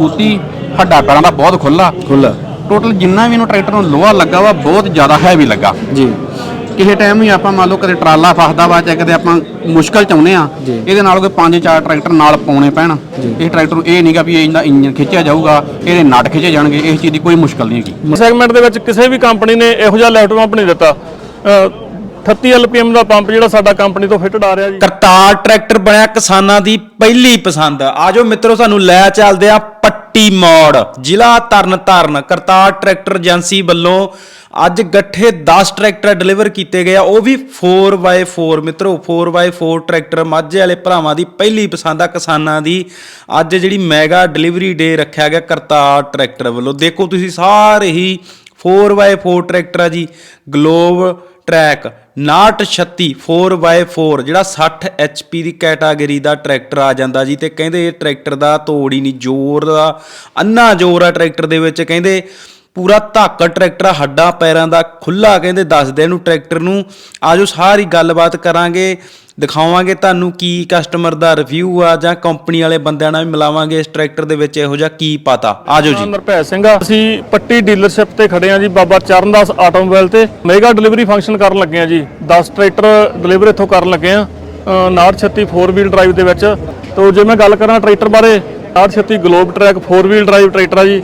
ਮਜ਼ਬੂਤੀ ਹੱਡਾ ਪੈਰਾਂ ਦਾ ਬਹੁਤ ਖੁੱਲਾ ਖੁੱਲਾ ਟੋਟਲ ਜਿੰਨਾ ਵੀ ਇਹਨੂੰ ਟਰੈਕਟਰ ਨੂੰ ਲੋਹਾ ਲੱਗਾ ਵਾ ਬਹੁਤ ਜ਼ਿਆਦਾ ਹੈਵੀ ਲੱਗਾ। ਜੀ। ਕਿਸੇ ਟਾਈਮ ਵੀ ਆਪਾਂ ਮੰਨ ਲਓ ਕਦੇ ਟਰਾਲਾ ਫਸਦਾ ਵਾ ਜਾਂ ਕਦੇ ਆਪਾਂ ਮੁਸ਼ਕਲ ਚ ਆਉਨੇ ਆ ਜੀ। ਇਹਦੇ ਨਾਲ ਕੋਈ ਪੰਜ ਚਾਰ ਟਰੈਕਟਰ ਨਾਲ ਪਾਉਣੇ ਪੈਣ। ਇਹ ਟਰੈਕਟਰ ਨੂੰ ਇਹ ਨਹੀਂਗਾ ਵੀ ਇਹਦਾ ਇੰਜਨ ਖਿੱਚਿਆ ਜਾਊਗਾ ਇਹਦੇ ਨਟ ਖਿੱਚੇ ਜਾਣਗੇ ਇਸ ਚੀਜ਼ ਦੀ ਕੋਈ ਮੁਸ਼ਕਲ ਨਹੀਂ ਹੈਗੀ। ਸੈਗਮੈਂਟ ਦੇ ਵਿੱਚ ਕਿਸੇ ਵੀ ਕੰਪਨੀ ਨੇ ਇਹੋ ਜਿਹਾ ਲੈਪਟਾਪ ਪੰਪ ਨਹੀਂ ਦਿੱਤਾ। ਅ, 38 ਐਲਪੀਐਮ ਦਾ ਪੰਪ ਜਿਹੜਾ ਸਾਡਾ ਕੰਪਨੀ ਤੋਂ ਫਿੱਟਡ ਆ ਰਿਹਾ ਜੀ। ਕਰਤਾਰ ਟਰੈਕਟਰ ਬਣਿਆ ਕਿਸਾਨਾਂ ਦੀ ਪਹਿਲੀ ਪਸੰਦ। ਆਜੋ ਮਿੱਤਰੋ ਸਾਨੂੰ ਲੈ ਚੱਲਦੇ ਆ ਪੱਟੀ ਮੋੜ। ਜ਼ਿਲ੍ਹਾ ਤਰਨਤਾਰਨ, ਕਰਤਾਰ ਟਰੈਕਟਰ ਏਜੰਸੀ ਵੱਲੋਂ ਅੱਜ ਗੱਠੇ 10 ਟਰੈਕਟਰ ਡਿਲੀਵਰ ਕੀਤੇ ਗਏ ਆ। ਉਹ ਵੀ 4x4 ਮਿੱਤਰੋ 4x4 ਟਰੈਕਟਰ ਮਾਝੇ ਵਾਲੇ ਭਰਾਵਾਂ ਦੀ ਪਹਿਲੀ ਪਸੰਦ ਆ। ਕਿਸਾਨਾਂ ਦੀ ਅੱਜ ਜਿਹੜੀ ਮੈਗਾ ਡਿਲੀਵਰੀ ਡੇ ਰੱਖਿਆ ਗਿਆ ਕਰਤਾਰ ਟਰੈਕਟਰ ਵੱਲੋਂ। ਦੇਖੋ ਤੁਸੀਂ ਸਾਰੇ ਹੀ 4x4 ਟਰੈਕਟਰ ਆ ਜੀ। ਗਲੋਬ ਟਰੈਕ 936 4x4 ਜਿਹੜਾ 60 HP ਦੀ ਕੈਟਾਗਰੀ ਦਾ ਟਰੈਕਟਰ ਆ ਜਾਂਦਾ ਜੀ ਤੇ ਕਹਿੰਦੇ ਇਹ ਟਰੈਕਟਰ ਦਾ ਤੋੜ ਹੀ ਨਹੀਂ ਜ਼ੋਰ ਦਾ, ਅੰਨਾ ਜ਼ੋਰ ਆ ਟਰੈਕਟਰ ਦੇ ਵਿੱਚ, ਕਹਿੰਦੇ ਪੂਰਾ ਧੱਕ ਟਰੈਕਟਰ ਆ, ਹੱਡਾਂ ਪੈਰਾਂ ਦਾ ਖੁੱਲਾ ਕਹਿੰਦੇ ਦੱਸਦੇ ਇਹਨੂੰ ਟਰੈਕਟਰ ਨੂੰ। ਆਜੋ ਸਾਰੀ ਗੱਲਬਾਤ ਕਰਾਂਗੇ ਦਿਖਾਵਾਂਗੇ ਤੁਹਾਨੂੰ ਕੀ ਕਸਟਮਰ ਦਾ ਰਿਵਿਊ ਆ ਜਾਂ ਕੰਪਨੀ ਵਾਲੇ ਬੰਦਿਆਂ ਨਾਲ ਵੀ ਮਿਲਾਵਾਂਗੇ ਇਸ ਟਰੈਕਟਰ ਦੇ ਵਿੱਚ ਇਹੋ ਜਿਹਾ ਕੀ ਪਤਾ। ਆਜੋ ਜੀ। ਨਰਭੈ ਸਿੰਘ ਆ। ਅਸੀਂ ਪੱਟੀ ਡੀਲਰਸ਼ਿਪ ਤੇ ਖੜੇ ਆ ਜੀ ਬਾਬਾ ਚਰਨਦਾਸ ਆਟੋਮੋਬਾਈਲ ਤੇ। ਮੇਗਾ ਡਿਲੀਵਰੀ ਫੰਕਸ਼ਨ ਕਰਨ ਲੱਗੇ ਆ ਜੀ। 10 ਟਰੈਕਟਰ ਡਿਲੀਵਰ ਇੱਥੋਂ ਕਰਨ ਲੱਗੇ ਆ 936 4 ਵੀਲ ਡਰਾਈਵ ਦੇ ਵਿੱਚ। ਤੋਂ ਜੇ ਮੈਂ ਗੱਲ ਕਰਾਂ ਟਰੈਕਟਰ ਬਾਰੇ 936 globe track 4 wheel drive tractor ਆ ਜੀ।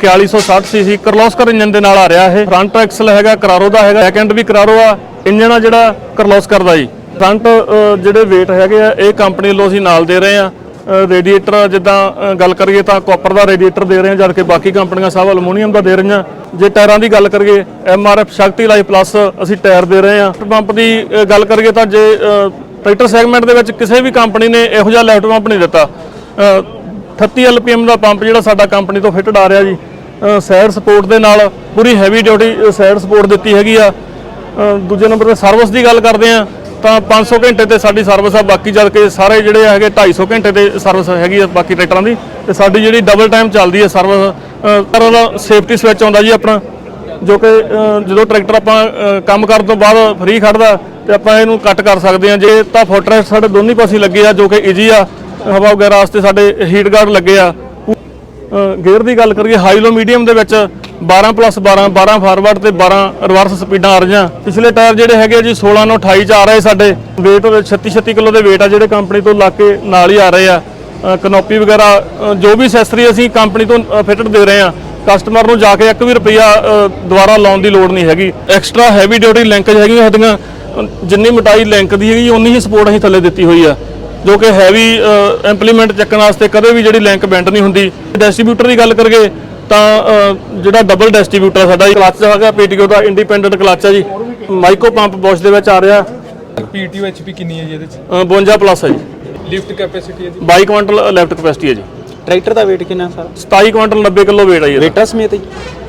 4160 ਸੀਸੀ ਕਰਲੋਸਕਰ ਇੰਜਨ ਦੇ ਨਾਲ ਆ ਰਿਹਾ ਇਹ। ਫਰੰਟ ਐਕਸਲ ਹੈਗਾ ਕਰਾਰੋ ਦਾ ਹੈਗਾ। ਬੈਕ ਐਂਡ ਵੀ ਕਰਾਰੋ ਆ। ਇੰਜਨ ਆ ਜਿਹੜਾ ਕਰਲੋਸਕਰ ਦਾ ਜੀ। ਫਰੰਟ ਜਿਹੜੇ weight ਹੈਗੇ ਆ ਇਹ ਕੰਪਨੀ ਵੱਲੋਂ ਅਸੀਂ ਨਾਲ ਦੇ ਰਹੇ ਆ ਰੇਡੀਏਟਰ ਜਿੱਦਾਂ ਗੱਲ ਕਰੀਏ ਤਾਂ ਕਾਪਰ ਦਾ ਰੇਡੀਏਟਰ ਦੇ ਰਹੇ ਹਾਂ ਜਦ ਕਿ ਬਾਕੀ ਕੰਪਨੀਆਂ ਸਭ ਅਲਮੋਨੀਅਮ ਦਾ ਦੇ ਰਹੀਆਂ। ਜੇ ਟਾਇਰਾਂ ਦੀ ਗੱਲ ਕਰੀਏ ਐਮਆਰਐਫ ਸ਼ਕਤੀ ਲਾਈਫ ਪਲੱਸ ਅਸੀਂ ਟਾਇਰ ਦੇ ਰਹੇ ਹਾਂ। ਪੰਪ ਦੀ ਗੱਲ ਕਰੀਏ ਤਾਂ ਜੇ ਅ, ਟਰੈਕਟਰ ਸੈਗਮੈਂਟ ਦੇ ਵਿੱਚ ਕਿਸੇ ਵੀ ਕੰਪਨੀ ਨੇ ਇਹੋ ਜਿਹਾ ਲੈਫਟ ਪੰਪ ਨਹੀਂ ਦਿੱਤਾ। ਅ, 38 ਐਲਪੀਐਮ ਦਾ ਪੰਪ ਜਿਹੜਾ ਸਾਡਾ ਕੰਪਨੀ ਤੋਂ ਫਿੱਟਡ ਆ ਰਿਹਾ ਜੀ। ਸਾਈਡ ਸਪੋਰਟ ਦੇ ਨਾਲ ਪੂਰੀ ਹੈਵੀ ਡਿਊਟੀ ਸਾਈਡ ਸਪੋਰਟ ਦਿੱਤੀ ਹੈਗੀ ਆ। ਦੂਜੇ ਨੰਬਰ ਤੇ ਸਰਵਿਸ ਦੀ ਗੱਲ ਕਰਦੇ ਆ, ਤਾਂ 500 ਘੰਟੇ ਤੇ ਸਾਡੀ ਸਰਵਿਸ ਆ। ਬਾਕੀ ਜਦ ਕਿ ਸਾਰੇ ਜਿਹੜੇ ਹੈਗੇ 250 ਘੰਟੇ ਤੇ ਸਰਵਿਸ ਹੈਗੀ ਆ ਬਾਕੀ ਟਰੈਕਟਰਾਂ ਦੀ। ਤੇ ਸਾਡੀ ਜਿਹੜੀ ਡਬਲ ਟਾਈਮ ਚੱਲਦੀ ਹੈ ਸਰਵਿਸ ਤਰ੍ਹਾਂ ਦਾ ਸੇਫਟੀ ਸਵਿਚ ਆਉਂਦਾ ਜੀ ਆਪਣਾ, ਜੋ ਕਿ ਜਦੋਂ ਟਰੈਕਟਰ ਆਪਾਂ ਕੰਮ ਕਰਨ ਤੋਂ ਬਾਅਦ ਫ੍ਰੀ ਖੜਦਾ ਤੇ ਆਪਾਂ ਇਹਨੂੰ ਕੱਟ ਕਰ ਸਕਦੇ ਆ। ਜੇ ਤਾਂ ਫੁੱਟਰੈਸਟ ਸਾਡੇ ਦੋਨੇ ਪਾਸੇ ਲੱਗੇ ਆ, ਜੋ ਕਿ ਈਜੀ ਆ, ਹਵਾ ਵਗੈਰਾ ਵਾਸਤੇ ਸਾਡੇ ਹੀਟ ਗਾਰਡ ਲੱਗੇ ਆ। ਗੇਅਰ ਦੀ ਗੱਲ ਕਰੀਏ ਹਾਈ ਲੋ ਮੀਡੀਅਮ ਦੇ ਵਿੱਚ 12 ਪਲੱਸ 12 12 ਫਾਰਵਰਡ ਤੇ 12 ਰਿਵਰਸ ਸਪੀਡਾਂ ਆ ਰਹੀਆਂ। ਪਿਛਲੇ ਟਾਇਰ ਜਿਹੜੇ ਹੈਗੇ ਜੀ 16 ਨੂੰ 28 ਚ ਆ ਰਹੇ ਸਾਡੇ। weight 36 36 ਕਿਲੋ ਦੇ weight ਆ ਜਿਹੜੇ ਕੰਪਨੀ ਤੋਂ ਲਾ ਕੇ ਨਾਲ ਹੀ ਆ ਰਹੇ ਆ। ਕਨੋਪੀ ਵਗੈਰਾ ਜੋ ਵੀ ਅਸੈਸਰੀ ਅਸੀਂ ਕੰਪਨੀ ਤੋਂ ਫਿਟਡ ਦੇ ਰਹੇ ਆ ਕਸਟਮਰ ਨੂੰ ਜਾ ਕੇ ਇੱਕ ਵੀ ਰੁਪਈਆ ਦੁਬਾਰਾ ਲਾਉਣ ਦੀ ਲੋੜ ਨਹੀਂ ਹੈਗੀ। ਐਕਸਟਰਾ ਹੈਵੀ ਡਿਊਟੀ ਲਿੰਕਜ ਹੈਗੀਆਂ ਸਾਡੀਆਂ ਜਿੰਨੀ ਮੋਟਾਈ ਲਿੰਕ ਦੀ ਹੈਗੀ ਉਨੀ ਹੀ ਸਪੋਰਟ ਅਸੀਂ ਥੱਲੇ ਦਿੱਤੀ ਹੋਈ ਆ। ਜੋ ਕਿ ਹੈਵੀ ਇੰਪਲੀਮੈਂਟ ਚੱਕਣ ਵਾਸਤੇ ਕਦੇ ਵੀ ਜਿਹੜੀ ਲਿੰਕ ਬੈਂਡ ਨਹੀਂ ਹੁੰਦੀ। ਡਿਸਟ੍ਰੀਬਿਊਟਰ ਦੀ ਗੱਲ ਕਰੀਏ ਤਾਂ ਜਿਹੜਾ ਡਬਲ ਡਿਸਟ੍ਰੀਬਿਊਟਰ ਸਾਡਾ ਕਲਚ ਹੈਗਾ ਪੀਟੀਓ ਦਾ ਇੰਡੀਪੈਂਡੈਂਟ ਕਲਚ ਹੈ ਜੀ। ਮਾਈਕੋ ਪੰਪ ਬੋਸ਼ ਦੇ ਵਿੱਚ ਆ ਰਿਹਾ। ਪੀਟੀਓ ਐਚਪੀ ਕਿੰਨੀ ਹੈ ਜੀ ਇਹਦੇ ਚ? ਅ, 52 ਪਲੱਸ ਹੈ ਜੀ। ਲਿਫਟ ਕੈਪੈਸਿਟੀ ਹੈ ਜੀ? 22 ਕੁਇੰਟਲ ਲੈਫਟ ਕਪੈਸਿਟੀ ਹੈ ਜੀ। ਟਰੈਕਟਰ ਦਾ weight ਕਿੰਨਾ ਸਰ? 27 ਕੁਇੰਟਲ 90 ਕਿਲੋ weight ਹੈ ਜੀ। ਰੇਟਾ ਸਮੇਤ ਜੀ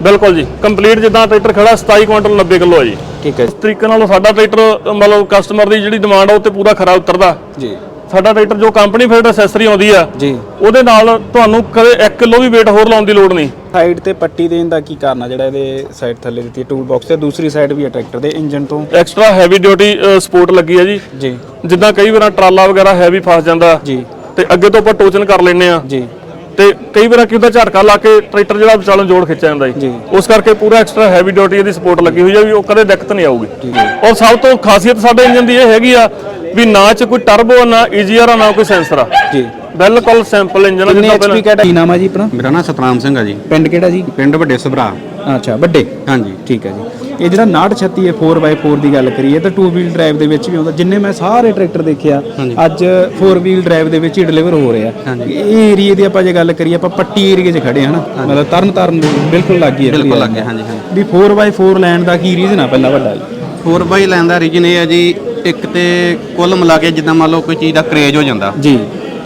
ਬਿਲਕੁਲ ਜੀ। ਕੰਪਲੀਟ ਜਿੱਦਾਂ ਟਰੈਕਟਰ ਖੜਾ 27 ਕੁਇੰਟਲ 90 ਕਿਲੋ ਹੈ ਜੀ। ਠੀਕ ਹੈ ਇਸ ਤਰੀਕੇ ਨਾਲ ਸਾਡਾ ਟਰੈਕਟਰ ਮਤਲਬ ਕਸਟਮਰ ਦੀ ਜਿਹੜੀ ਡਿਮਾਂਡ ਆ ਉਹ ਤੇ ਪੂਰਾ ਖਰਾ ਉਤਰਦਾ। ਜੀ। ਸਾਡਾ ਟਰੈਕਟਰ ਜੋ ਕੰਪਨੀ ਫਿਟ ਐਕਸੈਸਰੀ ਆਉਂਦੀ ਆ ਜੀ। ਉਹਦੇ ਨਾਲ ਤੁਹਾਨੂੰ ਕਦੇ 1 ਕਿਲੋ ਵੀ weight ਹੋਰ ਲਾਉਣ ਦੀ ਲੋੜ ਨਹੀਂ। ਸਾਈਡ ਤੇ ਪੱਟੀ ਦੇਣ ਦਾ ਕੀ ਕਾਰਨ ਆ? ਜਿਹੜਾ ਇਹਦੇ ਸਾਈਡ ਥੱਲੇ ਦਿੱਤੀ ਟੂਲ ਬਾਕਸ ਤੇ ਦੂਸਰੀ ਸਾਈਡ ਵੀ ਹੈ ਟਰੈਕਟਰ ਦੇ ਇੰਜਨ ਤੋਂ। ਐਕਸਟਰਾ ਹੈਵੀ ਡਿਊਟੀ ਸਪੋਰਟ ਲੱਗੀ ਹੈ ਜੀ। ਜੀ। ਜਿੱਦਾਂ ਕਈ ਵਾਰ ਟਰਾਲਾ ਵਗੈਰਾ ਹੈਵੀ ਫਸ ਜਾਂਦਾ। ਜੀ। ਤੇ ਅੱਗੇ ਤੋਂ ਆਪਾਂ ਟੋਚਨ ਕਰ ਲੈਂਦੇ ਆ। ਜੀ। ਤੇ ਕਈ ਵਾਰ ਕੀ ਹੁੰਦਾ ਝਟਕਾ ਲਾ ਕੇ ਟਰੈਕਟਰ ਜਿਹੜਾ ਵਿਚਾਲੋਂ ਜੋੜ ਖਿੱਚ ਜਾਂਦਾ ਜੀ। ਉਸ ਕਰਕੇ ਪੂਰਾ ਐਕਸਟਰਾ ਹੈਵੀ ਡਿਊਟੀ ਇਹਦੀ ਸਪੋਰਟ ਲੱਗੀ ਹੋਈ ਹੈ ਵੀ ਉਹ ਕਦੇ ਦਿੱਕਤ ਨਹੀਂ ਆਊਗੀ। ਔਰ ਸਭ ਤੋਂ ਖਾਸੀਅਤ ਸਾਡੇ ਇੰਜਨ ਦੀ ਇਹ ਹੈਗੀ ਆ ਵੀ ਨਾ ਚ ਕੋਈ ਟਰਬੋ ਨਾ ਈਜੀਆਰ ਆ ਨਾ ਕੋਈ ਸੈਂਸਰ ਆ। ਜੀ। ਬਿਲਕੁਲ ਸਿੰਪਲ ਇੰਜਨ ਆ ਜਿੱਦਾਂ ਪਹਿਲਾਂ ਕੀ ਨਾਮ ਹੈ ਜੀ ਆਪਣਾ? ਮੇਰਾ ਨਾਮ ਸਤਨਾਮ ਸਿੰਘ ਆ ਜੀ। ਪਿੰਡ ਕਿਹੜਾ ਜੀ? ਪਿੰਡ ਵੱਡੇ ਸਭਰਾ। ਅੱਛਾ ਵੱਡੇ। ਹਾਂਜੀ। ਠੀਕ ਹੈ ਜੀ। ਇਹ ਜਿਹੜਾ 936 ਹੈ 4x4 ਦੀ ਗੱਲ ਕਰੀਏ ਤਾਂ 2 ਵੀਲ ਡਰਾਈਵ ਦੇ ਵਿੱਚ ਵੀ ਆਉਂਦਾ। ਜਿੰਨੇ ਮੈਂ ਸਾਰੇ ਟਰੈਕਟਰ ਦੇਖਿਆ ਅੱਜ 4 ਵੀਲ ਡਰਾਈਵ ਦੇ ਵਿੱਚ ਹੀ ਡਿਲੀਵਰ ਹੋ ਰਿਹਾ। ਇਹ ਏਰੀਏ ਦੀ ਆਪਾਂ ਜੇ ਗੱਲ ਕਰੀਏ ਆਪਾਂ ਪੱਟੀ ਏਰੀਏ 'ਚ ਖੜੇ ਹਾਂ ਨਾ ਮਤਲਬ ਤਰਨ ਤਾਰਨ ਬਿਲਕੁਲ ਲੱਗ ਹੈ ਬਿਲਕੁਲ ਲੱਗੇ ਹਾਂਜੀ ਹਾਂਜੀ। ਵੀ 4x4 ਲੈਣ ਦਾ ਕੀ ਰੀਜ਼ਨ ਆ ਪਹਿਲਾਂ ਵੱਡਾ? ਜੀ 4 ਬਾਈ ਲੈਣ ਦਾ ਰੀਜਨ ਇਹ ਹੈ ਜੀ ਇੱਕ ਤੇ ਕੁੱਲ ਮਿਲਾ ਕੇ ਜਿੱਦਾਂ ਮੰਨ ਲਓ ਕੋਈ ਚੀਜ਼ ਦਾ ਕਰੇਜ ਹੋ ਜਾਂਦਾ। ਜੀ।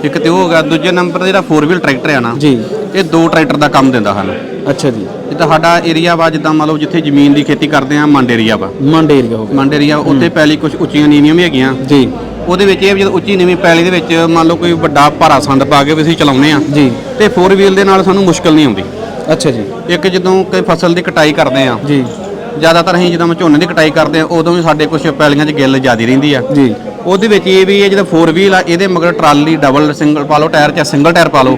ਇੱਕ ਤੇ ਉਹ ਹੋ ਗਿਆ ਦੂਜੇ ਨੰਬਰ ਜਿਹੜਾ 4 ਵੀਲ ਟਰੈਕਟਰ ਆ ਨਾ ਜੀ। ਇਹ ਦੋ ਟਰੈਕਟਰ ਦਾ ਕੰਮ ਦਿੰਦਾ ਸਾਨੂੰ। ਅੱਛਾ ਜੀ। ਜਿੱਦਾਂ ਸਾਡਾ ਏਰੀਆ ਵਾ ਜਿੱਦਾਂ ਮੰਨ ਲਓ ਜਿੱਥੇ ਜ਼ਮੀਨ ਦੀ ਖੇਤੀ ਕਰਦੇ ਆ ਮੰਡ ਏਰੀਆ ਵਾ। ਮੰਡ ਏਰੀਆ ਹੋ ਗਿਆ। ਮੰਡ ਏਰੀਆ ਉੱਥੇ ਪੈਲੀ ਕੁਝ ਉੱਚੀਆਂ ਨੀਵੀਆਂ ਵੀ ਹੈਗੀਆਂ। ਜੀ। ਉਹਦੇ ਵਿੱਚ ਇਹ ਵੀ ਜਦੋਂ ਉੱਚੀ ਨੀਵੀਂ ਪੈਲੀ ਦੇ ਵਿੱਚ ਮੰਨ ਲਓ ਕੋਈ ਵੱਡਾ ਭਾਰਾ ਸੰਦ ਪਾ ਕੇ ਵੀ ਅਸੀਂ ਚਲਾਉਂਦੇ ਆ ਜੀ। ਤੇ 4 ਵੀਲ ਦੇ ਨਾਲ ਸਾਨੂੰ ਮੁਸ਼ਕਲ ਨਹੀਂ ਆਉਂਦੀ। ਅੱਛਾ ਜੀ। ਇੱਕ ਜਦੋਂ ਕੋਈ ਫਸਲ ਦੀ ਕਟਾਈ ਕਰਦੇ ਆ ਜੀ। ਜ਼ਿਆਦਾਤਰ ਅਸੀਂ ਜਦੋਂ ਝੋਨੇ ਦੀ ਕਟਾਈ ਕਰਦੇ ਆ ਉਦੋਂ ਵੀ ਸਾਡੇ ਕੁਝ ਪੈਲੀਆਂ 'ਚ ਗਿੱਲ ਜ਼ਿਆਦੀ ਰਹਿੰਦੀ ਆ। ਜੀ। ਉਹਦੇ ਵਿੱਚ ਇਹ ਵੀ ਹੈ ਜਿਹੜਾ 4 ਵੀਲ ਆ ਇਹਦੇ ਮਗਰ ਟਰਾਲੀ ਡਬਲ ਸਿੰਗਲ ਪਾ ਲਓ ਟਾਇਰ ਜਾਂ ਸਿੰਗਲ ਟਾਇਰ ਪਾ ਲਓ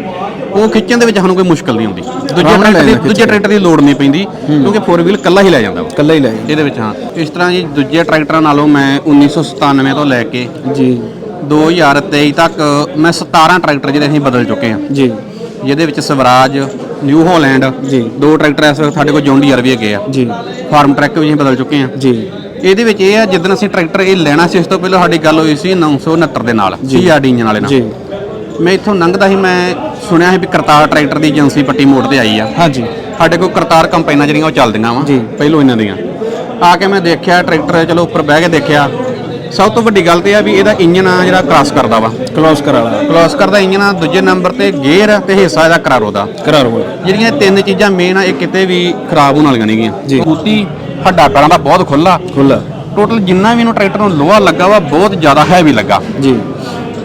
ਉਹ ਖਿੱਚਣ ਦੇ ਵਿੱਚ ਸਾਨੂੰ ਕੋਈ ਮੁਸ਼ਕਲ ਨਹੀਂ ਆਉਂਦੀ। ਦੂਜੇ ਟਰੈਕਟਰ ਦੀ ਜਾਂਦਾ ਦੂਜੇ ਟਰੈਕਟਰ ਦੀ ਲੋੜ ਨਹੀਂ ਪੈਂਦੀ ਕਿਉਂਕਿ 4 ਵੀਲ ਕੱਲਾ ਹੀ ਲੈ ਜਾਂਦਾ ਵਾ। ਇਕੱਲਾ ਹੀ ਲੈ ਇਹਦੇ ਵਿੱਚ ਹਾਂ। ਇਸ ਤਰ੍ਹਾਂ ਜੀ ਦੂਜੇ ਟਰੈਕਟਰਾਂ ਨਾਲੋਂ ਮੈਂ 1997 ਤੋਂ ਲੈ ਕੇ ਜੀ। 2023 ਤੱਕ ਮੈਂ 17 ਟਰੈਕਟਰ ਜਿਹੜੇ ਅਸੀਂ ਬਦਲ ਚੁੱਕੇ ਹਾਂ। ਜੀ। ਜਿਹਦੇ ਵਿੱਚ ਸਵਰਾਜ ਨਿਊ ਹਾਲੈਂਡ ਜੀ। ਦੋ ਟਰੈਕਟਰ ਇਸ ਵਕਤ ਸਾਡੇ ਕੋਲ ਜੌਨ ਡੀਅਰ ਵੀ ਹੈਗੇ ਆ। ਜੀ। ਫਾਰਮ ਟਰੈਕ ਵੀ ਅਸੀਂ ਬਦਲ ਚੁੱਕੇ ਹਾਂ। ਜੀ। ਇਹਦੇ ਵਿੱਚ ਇਹ ਆ ਜਿੱਦਣ ਅਸੀਂ ਟਰੈਕਟਰ ਇਹ ਲੈਣਾ ਸੀ ਇਸ ਤੋਂ ਪਹਿਲਾਂ ਸਾਡੀ ਗੱਲ ਹੋਈ ਸੀ 969 ਦੇ ਨਾਲ ਸੀਆਰਡੀ ਇੰਜਨ ਵਾਲੇ ਜੀ। ਨਾਲ ਮੈਂ ਇੱਥੋਂ ਲੰਘਦਾ ਸੀ ਮੈਂ ਸੁਣਿਆ ਸੀ ਵੀ ਕਰਤਾਰ ਟਰੈਕਟਰ ਦੀ ਏਜੰਸੀ ਪੱਟੀ ਮੋੜ ਤੇ ਆਈ ਆ। ਹਾਂਜੀ। ਸਾਡੇ ਕੋਲ ਕਰਤਾਰ ਕੰਪਾਈਨਾਂ ਜਿਹੜੀਆਂ ਉਹ ਚੱਲਦੀਆਂ ਵਾ ਜੀ। ਪਹਿਲੋਂ ਇਹਨਾਂ ਦੀਆਂ। ਆ ਕੇ ਮੈਂ ਦੇਖਿਆ ਟਰੈਕਟਰ ਚਲੋ ਉੱਪਰ ਬਹਿ ਕੇ ਦੇਖਿਆ। ਸਭ ਤੋਂ ਵੱਡੀ ਗੱਲ ਤੇ ਆ ਵੀ ਇਹਦਾ ਇੰਜਨ ਆ ਜਿਹੜਾ ਕ੍ਰਾਸ ਕਰਦਾ ਵਾ। ਕਲੋਸ ਕਰਾ ਲਾ ਕ੍ਰਾਸ ਕਰਦਾ ਇੰਜਨ ਆ ਦੂਜੇ ਨੰਬਰ ਤੇ ਗੇਅਰ ਤੇ ਹਿੱਸਾ ਇਹਦਾ ਕਰਾਰੋ ਦਾ। ਕਰਾ ਰੋ ਜਿਹੜੀਆਂ ਇਹ ਤਿੰਨ ਚੀਜ਼ਾਂ ਮੇਨ ਆ ਇਹ ਕਿਤੇ ਵੀ ਖਰਾਬ ਹੋਣ ਵਾਲੀਆਂ ਨਹੀਂਗੀਆਂ। ਜੀ। ਬੂਤੀ ਹੱਡਾ ਪੈਰਾਂ ਦਾ ਬਹੁਤ ਖੁੱਲਾ ਖੁੱਲਾ ਟੋਟਲ ਜਿੰਨਾ ਵੀ ਇਹਨੂੰ ਟਰੈਕਟਰ ਨੂੰ ਲੋਹਾ ਲੱਗਾ ਵਾ ਬਹੁਤ ਜ਼ਿਆਦਾ ਹੈਵੀ ਲੱਗਾ। ਜੀ।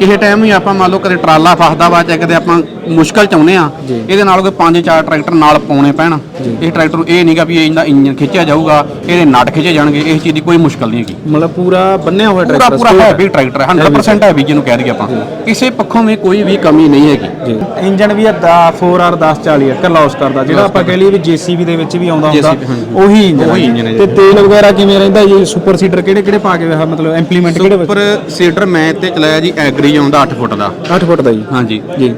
ਕਿਸੇ ਟਾਈਮ ਵੀ ਆਪਾਂ ਮੰਨ ਲਓ ਕਦੇ ਟਰਾਲਾ ਫਸਦਾ ਵਾ ਚਾਹੇ ਕਦੇ ਆਪਾਂ ਮੁਸ਼ਕਲ ਚਾਹੁੰਦੇ ਆ ਜੀ। ਇਹਦੇ ਨਾਲ ਕੋਈ ਪੰਜ ਚਾਰ ਟਰੈਕਟਰ ਨਾਲ ਪਾਉਣੇ ਪੈਣ। ਇਹ ਟਰੈਕਟਰ ਨੂੰ ਇਹ ਨਹੀਂਗਾ ਵੀ ਇਹਦਾ ਇੰਜਨ ਖਿੱਚਿਆ ਜਾਊਗਾ ਇਹਦੇ ਨਟ ਖਿੱਚੇ ਜਾਣਗੇ ਇਸ ਚੀਜ਼ ਦੀ ਕੋਈ ਮੁਸ਼ਕਲ ਨਹੀਂ ਹੈਗੀ। ਮਤਲਬ ਪੂਰਾ ਬੰਨਿਆ ਹੋਇਆ ਪੂਰਾ ਟਰੈਕਟਰ ਪੂਰਾ ਹੈਵੀ ਟਰੈਕਟਰ ਹੈ 100% ਹੈਵੀ ਜਿਹਨੂੰ ਕਹਿ ਦਈਏ ਆਪਾਂ। ਕਿਸੇ ਪੱਖੋਂ ਵੀ ਕੋਈ ਵੀ ਕਮੀ ਨਹੀਂ ਹੈਗੀ। ਜੀ। ਇੰਜਨ ਵੀ ਆ 4R 1040 ਆ ਕਲੋਸ ਕਰਦਾ। ਜਿਹੜਾ ਆਪਾਂ ਕਹਿ ਲਈਏ ਵੀ JCB ਦੇ ਵਿੱਚ ਵੀ ਆਉਂਦਾ ਹੁੰਦਾ। ਉਹੀ ਇੰਜਨ ਹੈ ਤੇ ਤੇਲ ਵਗੈਰਾ ਕਿਵੇਂ ਰਹਿੰਦਾ ਜੀ? ਸੁਪਰ ਸੀਡਰ ਕਿਹੜੇ ਕਿਹੜੇ ਪਾ ਕੇ ਮਤਲਬ ਇੰਪਲੀਮੈਂਟ ਕਿਹੜੇ ਸੁਪਰ ਸੀਡਰ ਮੈਂ ਤੇ ਚਲਾਇਆ ਜੀ ਐਗਰੀ ਆਉਂਦਾ 8 ਫੁੱਟ ਦਾ। 8 ਫੁੱਟ ਦਾ ਜੀ। ਹਾਂਜੀ। ਜੀ।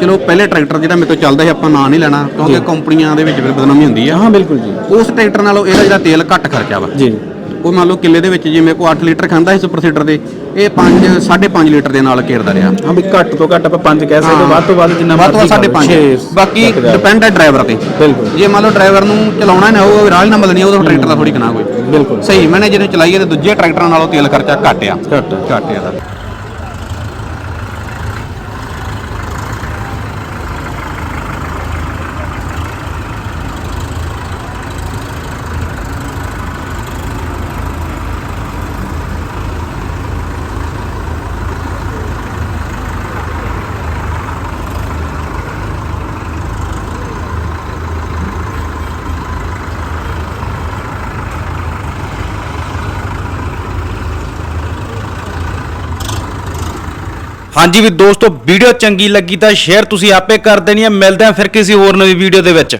ਚਲੋ ਪਹਿਲੇ ਟਰੈਕਟਰ ਜਿਹੜਾ ਮੇਰੇ ਤੋਂ ਚੱਲਦਾ ਸੀ ਆਪਾਂ ਨਾਂ ਨਹੀਂ ਲੈਣਾ ਕਿਉਂਕਿ ਕੰਪਨੀਆਂ ਦੇ ਵਿੱਚ ਫਿਰ ਬਦਨਾਮੀ ਹੁੰਦੀ ਆ। ਹਾਂ ਬਿਲਕੁਲ ਜੀ। ਉਸ ਟਰੈਕਟਰ ਨਾਲੋਂ ਇਹਦਾ ਜਿਹੜਾ ਤੇਲ ਘੱਟ ਖਰਚਾ ਵਾ। ਜੀ। ਉਹ ਮੰਨ ਲਓ ਕਿੱਲੇ ਦੇ ਵਿੱਚ ਜਿਵੇਂ ਕੋ 8 ਲੀਟਰ ਖਾਂਦਾ ਸੀ ਸੁਪਰ ਸੀਡਰ ਦੇ ਇਹ 5 5.5 ਲੀਟਰ ਦੇ ਨਾਲ ਘੇਰਦਾ ਰਿਹਾ। ਹਾਂ ਵੀ ਘੱਟ ਤੋਂ ਘੱਟ ਆਪਾਂ 5 ਕਹਿ ਸਕਦੇ ਵੱਧ ਤੋਂ ਵੱਧ ਜਿੰਨਾ ਵੱਧ ਤੋਂ ਵੱਧ ਮਰਜ਼ੀ ਸਾਢੇ ਕਰ ਲਓ, ਪੰਜ ਛੇ ਬਾਕੀ ਤੱਕ ਜਾ। ਡਿਪੈਂਡ ਹੈ ਡਰਾਈਵਰ ਤੇ। ਬਿਲਕੁਲ। ਜੇ ਮੰਨ ਲਓ ਡਰਾਈਵਰ ਨੂੰ ਚਲਾਉਣਾ ਨਾ ਹੋਊਗਾ ਰਾਹ ਨਾ ਬਦਲਣੀ ਉਹਦਾ ਟਰੈਕਟਰ ਦਾ ਥੋੜੀ ਕਨਾ ਕੋਈ। ਬਿਲਕੁਲ। ਸਹੀ ਮੈਨੇ ਜਿਹਨੇ ਚਲਾਈਏ ਤੇ ਦੂਜੇ ਟਰੈਕਟਰਾਂ ਨਾਲੋਂ ਤੇਲ ਖਰਚਾ ਘੱਟ ਆ। ਘੱਟ ਆ। ਘੱਟ ਆ। ਦਾ ਹਾਂਜੀ ਵੀ ਦੋਸਤੋ, ਵੀਡੀਓ ਚੰਗੀ ਲੱਗੀ ਤਾਂ ਸ਼ੇਅਰ ਤੁਸੀਂ ਆਪੇ ਕਰ ਦੇਣੀ ਹੈ, ਮਿਲਦੇ ਹਾਂ ਫਿਰ ਕਿਸੇ ਹੋਰ ਨਵੀਂ ਵੀਡੀਓ ਦੇ ਵਿੱਚ।